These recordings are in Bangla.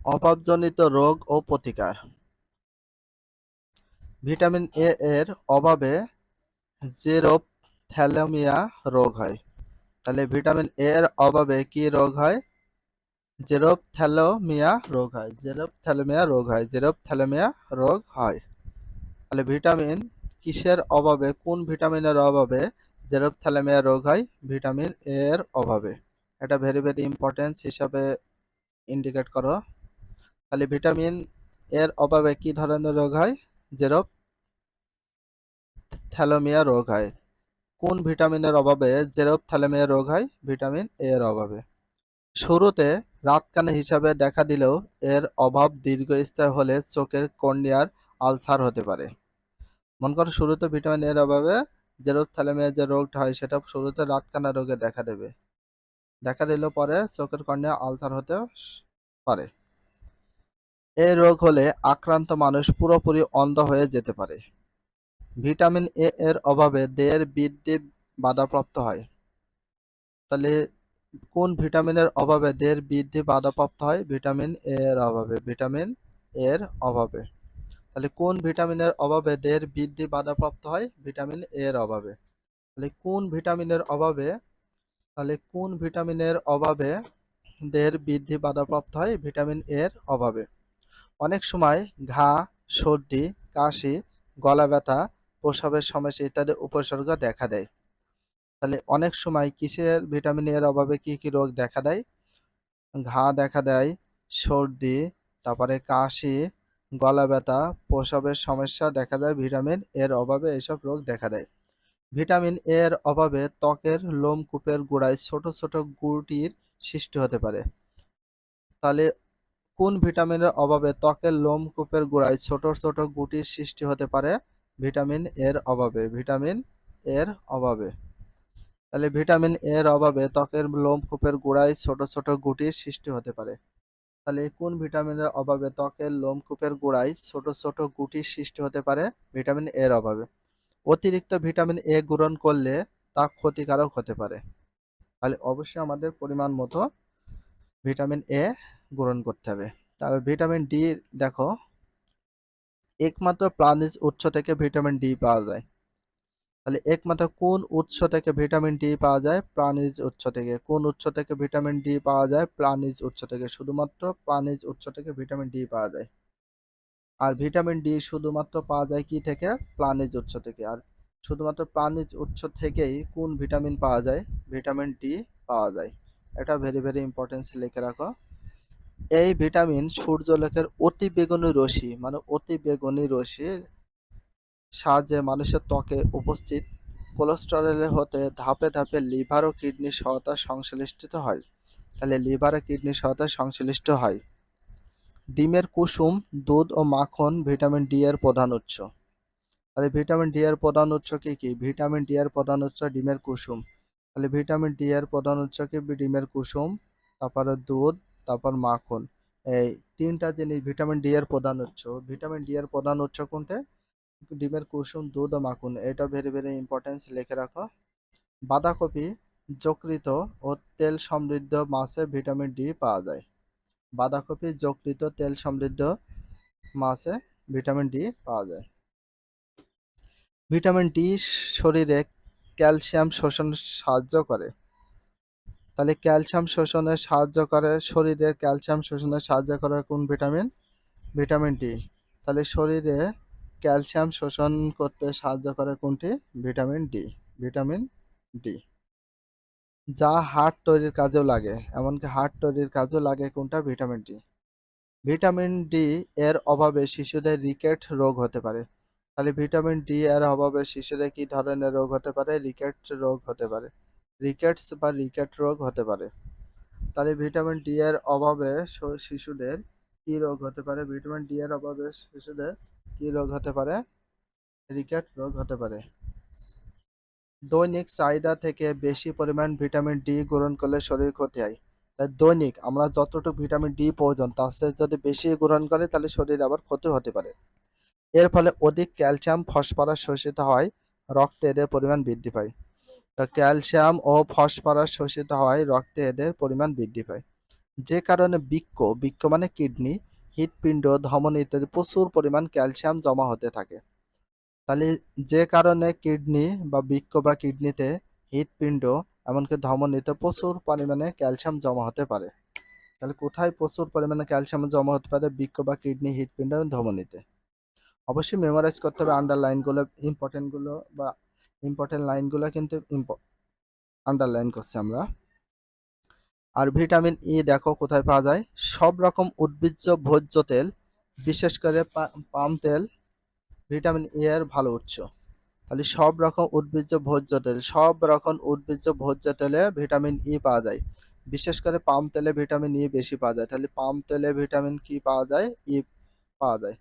অভাবজনিত রোগ ও প্রতিকার। ভিটামিন এ এর অভাবে জেরোথ্যালামিয়া রোগ হয়। তাহলে ভিটামিন এ এর অভাবে কি রোগ হয়? জেরোথ্যালামিয়া রোগ হয়। জেরোথ্যালামিয়া রোগ হয়। জেরোথ্যালামিয়া রোগ হয়। তাহলে ভিটামিন কিসের অভাবে? কোন ভিটামিনের অভাবে জেরোথ্যালামিয়া রোগ হয়? ভিটামিন এ এর অভাবে। এটা ভেরি ভেরি ইম্পর্টেন্স হিসাবে ইন্ডিকেট করো। তাহলে ভিটামিন এর অভাবে কি ধরনের রোগ হয়? জেরো থ্যালোমিয়া রোগ হয়। কোন ভিটামিনের অভাবে জেরোপ থ্যালোমিয়া রোগ হয়? ভিটামিন এ এর অভাবে। শুরুতে রাতকানা হিসাবে দেখা দিলেও এর অভাব দীর্ঘস্থায়ী হলে চোখের কর্নিয়ার আলসার হতে পারে। মনে করো শুরুতে ভিটামিন এর অভাবে জেরোপ থ্যালোমিয়া যে রোগটা হয়, সেটা শুরুতে রাতকানা রোগে দেখা দেবে। দেখা দিলেও পরে চোখের কর্নিয়া আলসার হতে পারে। এই রোগ হলে আক্রান্ত মানুষ পুরোপুরি অন্ধ হয়ে যেতে পারে। ভিটামিন এ এর অভাবে দেহের বৃদ্ধি বাধাপ্রাপ্ত হয়। তাহলে কোন ভিটামিনের অভাবে দেহের বৃদ্ধি বাধাপ্রাপ্ত হয়? ভিটামিন এ এর অভাবে, ভিটামিন এর অভাবে। তাহলে কোন ভিটামিনের অভাবে দেহের বৃদ্ধি বাধাপ্রাপ্ত হয়? ভিটামিন এ এর অভাবে। তাহলে কোন ভিটামিনের অভাবে, তাহলে কোন ভিটামিনের অভাবে দেহের বৃদ্ধি বাধাপ্রাপ্ত হয়? ভিটামিন এর অভাবে। অনেক সময় ঘা, সর্দি, কাশি, গলা ব্যথা, প্রসবের সমস্যা ইত্যাদি উপসর্গ দেখা দেয়। তাহলে অনেক সময় কিসের ভিটামিন এর অভাবে কি কি রোগ দেখা দেয়? ঘা দেখা দেয়, সর্দি, তারপরে কাশি, গলা ব্যথা, প্রসবের সমস্যা দেখা দেয়, ভিটামিন এর অভাবে এসব রোগ দেখা দেয়। ভিটামিন এর অভাবে ত্বকের লোমকূপের গোড়ায় ছোট ছোট গুটির সৃষ্টি হতে পারে। তাহলে কোন ভিটামিনের অভাবে ত্বকের লোমকূপের গোড়ায় ছোট ছোট গুটির সৃষ্টি হতে পারে? ভিটামিন এর অভাবে। ভিটামিন এর অভাবে। তাহলে ভিটামিন এর অভাবে ত্বকের লোমকূপের গোড়ায় ছোট ছোট গুটির সৃষ্টি হতে পারে। তাহলে কোন ভিটামিনের অভাবে ত্বকের লোমকূপের গোড়ায় ছোট ছোট গুটির সৃষ্টি হতে পারে? ভিটামিন এর অভাবে। অতিরিক্ত ভিটামিন এ গ্রহণ করলে তা ক্ষতিকারক হতে পারে। তাহলে অবশ্যই আমাদের পরিমাণ মতো ভিটামিন এ গ্রহণ করতে হবে। তারপর ভিটামিন ডি দেখো, একমাত্র প্রাণীজ উৎস থেকে ভিটামিন ডি পাওয়া যায়। তাহলে একমাত্র কোন উৎস থেকে ভিটামিন ডি পাওয়া যায়? প্রাণীজ উৎস থেকে। কোন উৎস থেকে ভিটামিন ডি পাওয়া যায়? প্রাণীজ উৎস থেকে। শুধুমাত্র প্রাণীজ উৎস থেকে ভিটামিন ডি পাওয়া যায়। আর ভিটামিন ডি শুধুমাত্র পাওয়া যায় কি থেকে? প্রাণীজ উৎস থেকে। আর শুধুমাত্র প্রাণীজ উৎস থেকেই কোন ভিটামিন পাওয়া যায়? ভিটামিন ডি পাওয়া যায়। এটা ভেরি ভেরি ইম্পর্টেন্স লিখে রাখো। এই ভিটামিন সূর্যলোকের অতি বেগুনি রশ্মি মানে অতি বেগুনি রশ্মি সাহায্যে মানুষের ত্বকে উপস্থিত কোলেস্টেরল হতে ধাপে ধাপে লিভার ও কিডনি সহায়তা সংশ্লিষ্ট হয়। তাহলে লিভার ও কিডনি সহায়তা সংশ্লিষ্ট হয়। ডিমের কুসুম, দুধ ও মাখন ভিটামিন ডি এর প্রধান উৎস। তাহলে ভিটামিন ডি এর প্রধান উৎস কি কি? ভিটামিন ডি এর প্রধান উৎস ডিমের কুসুম। তাহলে ভিটামিন ডি এর প্রধান উৎস কি? ডিমের কুসুম, তারপরে দুধ তারপর মাখন। এই তিনটা জিনিস, ভিটামিন ডি এর প্রধান উৎস। ভিটামিন ডি এর প্রধান উৎস কোনটা? ডিমের কুসুম, দুধ ও মাখন। এটা ভেরি ভেরি ইম্পর্টেন্স লিখে রাখো। বাঁধাকপি যকৃত ও তেল সমৃদ্ধ মাছে ভিটামিন ডি পাওয়া যায়। বাঁধাকপি যকৃত তেল সমৃদ্ধ মাছে ভিটামিন ডি পাওয়া যায়। ভিটামিন ডি শরীরে ক্যালসিয়াম শোষণ সাহায্য করে। তাহলে ক্যালসিয়াম শোষণে সাহায্য করে শরীরের ক্যালসিয়াম শোষণে সাহায্য করে কোন ভিটামিন? Vitamin D. তাহলে শরীরে ক্যালসিয়াম শোষণ করতে সাহায্য করে কোনটি? Vitamin D. Vitamin D. যা হার্ট তৈরির কাজেও লাগে, এমনকি হার্ট তৈরির কাজেও লাগে কোনটা? Vitamin D. ভিটামিন ডি এর অভাবে শিশুদের রিকেট রোগ হতে পারে। তাহলে ভিটামিন ডি এর অভাবে শিশুদের কি ধরনের রোগ হতে পারে? রিকেট রোগ হতে পারে। রিকেটস বা রিকেট রোগ হতে পারে। তাহলে ভিটামিন ডি এর অভাবে শিশুদের কি রোগ হতে পারে? ভিটামিন ডি এর অভাবে শিশুদের কি রোগ হতে পারে? রিকেট রোগ হতে পারে। দৈনিক চাহিদা থেকে বেশি পরিমাণ ভিটামিন ডি গ্রহণ করলে শরীর ক্ষতি হয়। তাই দৈনিক আমরা যতটুকু ভিটামিন ডি প্রয়োজন, তার চেয়ে যদি বেশি গ্রহণ করে, তাহলে শরীর আবার ক্ষতি হতে পারে। এর ফলে অধিক ক্যালসিয়াম ফসফরাস শোষিত হয় রক্তের পরিমাণ বৃদ্ধি পায়। ক্যালসিয়াম ও ফসফরাস শোষিত হওয়ায় রক্তে এদের পরিমাণ বৃদ্ধি পায়। যে কারণে বৃক্ক বৃক্ক মানে কিডনি, হৃৎপিণ্ড ধমনী ইত্যাদি প্রচুর পরিমাণ ক্যালসিয়াম জমা হতে থাকে। তাহলে যে কারণে কিডনি বা বৃক্ক বা কিডনিতে হৃৎপিণ্ড, এমনকি ধমনীতে প্রচুর পরিমাণে ক্যালসিয়াম জমা হতে পারে। তাহলে কোথায় প্রচুর পরিমাণে ক্যালসিয়াম জমা হতে পারে বৃক্ক বা কিডনি, হৃৎপিণ্ড এবং ধমনীতে? অবশ্যই মেমোরাইজ করতে হবে আন্ডারলাইনগুলো ইম্পর্টেন্টগুলো বা ইম্পর্টেন্ট লাইনগুলো কিন্তু আন্ডারলাইন করছি আমরা। আর ভিটামিন ই দেখো কোথায় পাওয়া যায়? সব রকম উদ্ভিজ্জ ভোজ্য তেল, বিশেষ করে পাম তেল ভিটামিন ই এর ভালো উৎস। তাহলে সব রকম উদ্ভিজ্জ ভোজ্য তেল, সব রকম উদ্ভিজ্জ ভোজ্য তেলে ভিটামিন ই পাওয়া যায়। বিশেষ করে পাম তেলে ভিটামিন ই বেশি পাওয়া যায়। তাহলে পাম তেলে ভিটামিন কি পাওয়া যায়? ই পাওয়া যায়।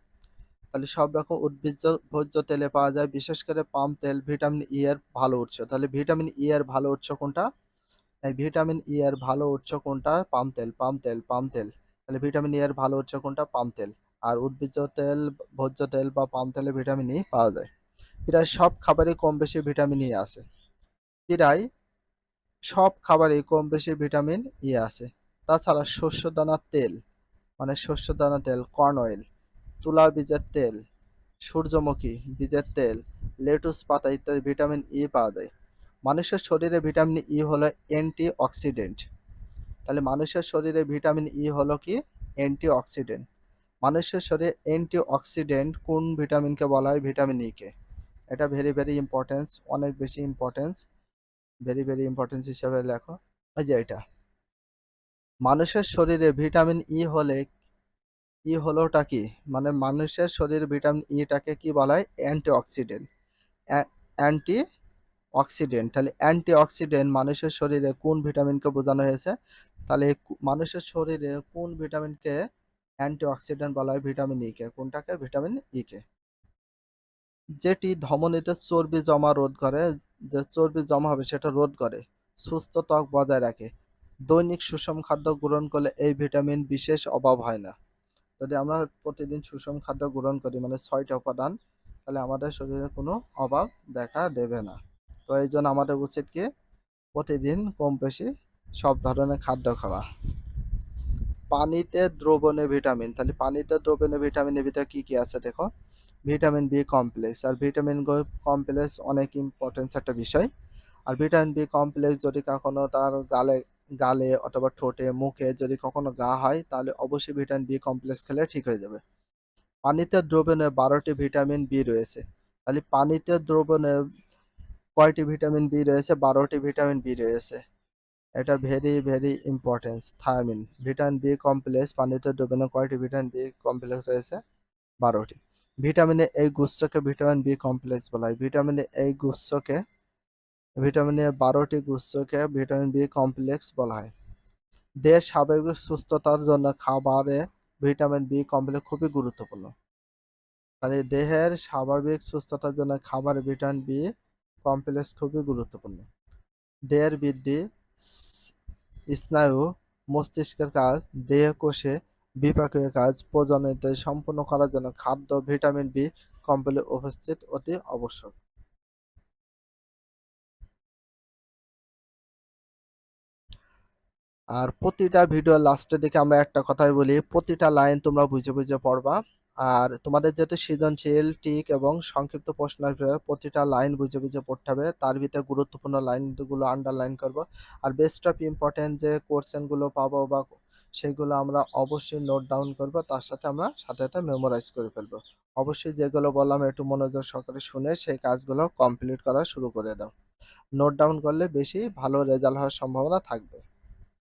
তাহলে সব রকম উদ্ভিজ্জ ভোজ্য তেলে পাওয়া যায়, বিশেষ করে পাম তেল, ভিটামিন ই এর ভালো উৎস। তাহলে ভিটামিন ই এর ভালো উৎস কোনটা? ভিটামিন ই এর ভালো উৎস কোনটা? পাম তেল পাম তেল পাম তেল। তাহলে ভিটামিন ই এর ভালো উৎস কোনটা? পাম তেল। আর উদ্ভিজ্জ তেল, ভোজ্য তেল বা পাম তেলে ভিটামিন ই পাওয়া যায়। প্রায় সব খাবারে কম বেশি ভিটামিন ই আছে। প্রায় সব খাবারে কম বেশি ভিটামিন ই আছে। তাছাড়া শস্য দানার তেল মানে শস্য দানা তেল, কর্ন অয়েল তুলা বীজের তেল, সূর্যমুখী বীজের তেল, লেটুস পাতা ইত্যাদি ভিটামিন ই পাওয়া যায়। মানুষের শরীরে ভিটামিন ই হলো অ্যান্টি অক্সিডেন্ট তাহলে মানুষের শরীরে ভিটামিন ই হলো কি? অ্যান্টি অক্সিডেন্ট মানুষের শরীরে অ্যান্টি অক্সিডেন্ট কোন ভিটামিনকে বলা হয়? ভিটামিন ই কে। এটা ভেরি ভেরি ইম্পর্টেন্স অনেক বেশি ইম্পর্টেন্স ভেরি ভেরি ইম্পর্টেন্স হিসাবে লেখো। ওই যে এটা। মানুষের শরীরে ভিটামিন ই হলে ই হলোটা কি? মানে মানুষের শরীরে ভিটামিন ইটাকে কি বলা হয়? অ্যান্টি অক্সিডেন্ট অ্যান্টি অক্সিডেন্ট তাহলে অ্যান্টি অক্সিডেন্ট মানুষের শরীরে কোন ভিটামিনকে বোঝানো হয়েছে? তাহলে মানুষের শরীরে কোন ভিটামিনকে অ্যান্টি অক্সিডেন্ট বলা হয়? ভিটামিন ই কে কোনটাকে? ভিটামিন ই কে যেটি ধমনীতে চর্বি জমা রোধ করে, যে চর্বি জমা হবে সেটা রোধ করে, সুস্থ ত্বক বজায় রাখে। দৈনিক সুষম খাদ্য গ্রহণ করলে এই ভিটামিন বিশেষ অভাব হয় না। যদি আমরা প্রতিদিন সুষম খাদ্য গ্রহণ করি মানে ছয়টা উপাদান, তাহলে আমাদের শরীরে কোনো অভাব দেখা দেবে না। তো এই জন্য আমাদের উচিত কি? প্রতিদিন কম বেশি সব ধরনের খাদ্য খাওয়া। পানিতে দ্রবণে ভিটামিন, তাহলে পানিতে দ্রবণে ভিটামিনের ভিতরে কী কী আছে দেখো? ভিটামিন বি কমপ্লেক্স, আর ভিটামিন কমপ্লেক্স অনেক ইম্পর্টেন্স একটা বিষয়। আর ভিটামিন বি কমপ্লেক্স যদি কখনো তার গালে গালে অথবা ঠোঁটে, মুখে যদি কখনো গা হয়, তাহলে অবশ্যই ভিটামিন বি কমপ্লেক্স খেলে ঠিক হয়ে যাবে। পানিতে দ্রবণে বারোটি ভিটামিন বি রয়েছে। তাহলে পানিতে দ্রবণে কয়টি ভিটামিন বি রয়েছে? বারোটি ভিটামিন বি রয়েছে। এটা very very importance thiamine vitamin B complex পানিতে দ্রবণে কয়টি ভিটামিন বি কমপ্লেক্স রয়েছে? বারোটি। ভিটামিনে এই গুচ্ছকে ভিটামিন বি কমপ্লেক্স বলা হয়। ভিটামিনে এই গুচ্ছকে ভিটামিনে বারোটি গুচ্ছকে ভিটামিন বি কমপ্লেক্স বলা হয়। দেহের স্বাভাবিক সুস্থতার জন্য খাবারে ভিটামিন বি কমপ্লেক্স খুবই গুরুত্বপূর্ণ। তাহলে দেহের স্বাভাবিক সুস্থতার জন্য খাবারে ভিটামিন বি কমপ্লেক্স খুবই গুরুত্বপূর্ণ। দেহের বৃদ্ধি, স্নায়ু, মস্তিষ্কের কাজ দেহ কোষে বিপাকীয় কাজ, প্রজনন সম্পূর্ণ করার জন্য খাদ্য ভিটামিন বি কমপ্লেক্স উপস্থিত অতি আবশ্যক। আর প্রতিটা ভিডিও লাস্টে দিকে আমরা একটা কথাই বলি, প্রতিটা লাইন তোমরা বুঝে বুঝে পড়বা। আর তোমাদের যেহেতু সৃজনশীল টিক এবং সংক্ষিপ্ত প্রশ্ন আসবে, প্রতিটা লাইন বুঝে বুঝে পড়তে হবে। তার ভিতরে গুরুত্বপূর্ণ লাইনগুলো আন্ডারলাইন করব। আর বেস্ট অফ ইম্পর্টেন্ট যে কোশ্চেনগুলো পাবো বা সেগুলো আমরা অবশ্যই নোট ডাউন করব, তার সাথে আমরা সাথে সাথে মেমোরাইজ করে ফেলব। অবশ্যই যেগুলো বললাম একটু মনোযোগ সহকারে শুনে সেই কাজগুলো কমপ্লিট করা শুরু করে দাও। নোট ডাউন করলে বেশি ভালো রেজাল্ট হওয়ার সম্ভাবনা থাকবে।